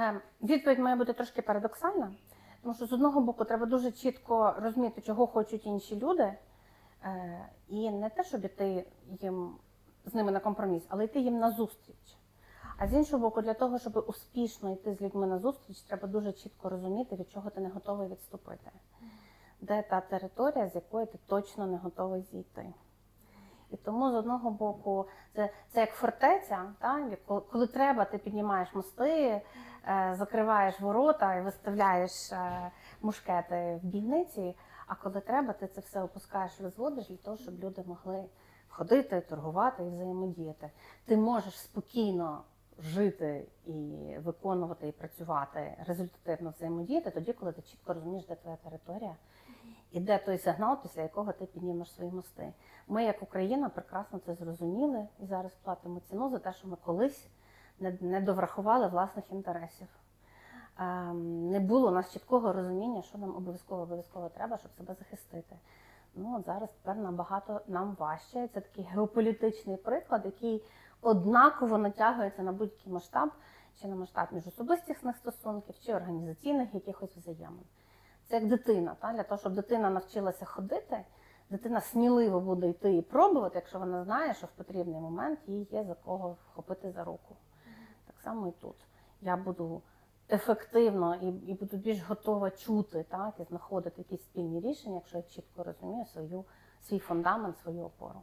Е, Відповідь має бути трошки парадоксальна, тому що з одного боку треба дуже чітко розуміти, чого хочуть інші люди, е, і не те, щоб іти їм з ними на компроміс, але йти їм на зустріч. А з іншого боку, для того, щоб успішно йти з людьми на зустріч, треба дуже чітко розуміти, від чого ти не готовий відступити, де та територія, з якої ти точно не готовий зійти. І тому з одного боку, це, це як фортеця, та? як коли- коли треба, ти піднімаєш мости, е, закриваєш ворота і виставляєш е, мушкети в бійниці. А коли треба, ти це все опускаєш, розводиш для того, щоб люди могли ходити, торгувати і взаємодіяти. Ти можеш спокійно жити і виконувати і працювати результативно взаємодіяти тоді, коли ти чітко розумієш, де твоя територія і де той сигнал, після якого ти піднімеш свої мости. Ми, як Україна, прекрасно це зрозуміли і зараз платимо ціну за те, що ми колись не, доврахували власних інтересів. Ем, не було у нас чіткого розуміння, що нам обов'язково обов'язково треба, щоб себе захистити. Ну от зараз тепер набагато нам важче. Це такий геополітичний приклад, який однаково натягується на будь-який масштаб, чи на масштаб міжособистісних стосунків, чи організаційних якихось взаємин. Це як дитина. Та? Для того, щоб дитина навчилася ходити, дитина сміливо буде йти і пробувати, якщо вона знає, що в потрібний момент їй є за кого вхопити за руку. Так само і тут. Я буду ефективно і, і буду більш готова чути так, і знаходити якісь спільні рішення, якщо я чітко розумію свою, свій фундамент, свою опору.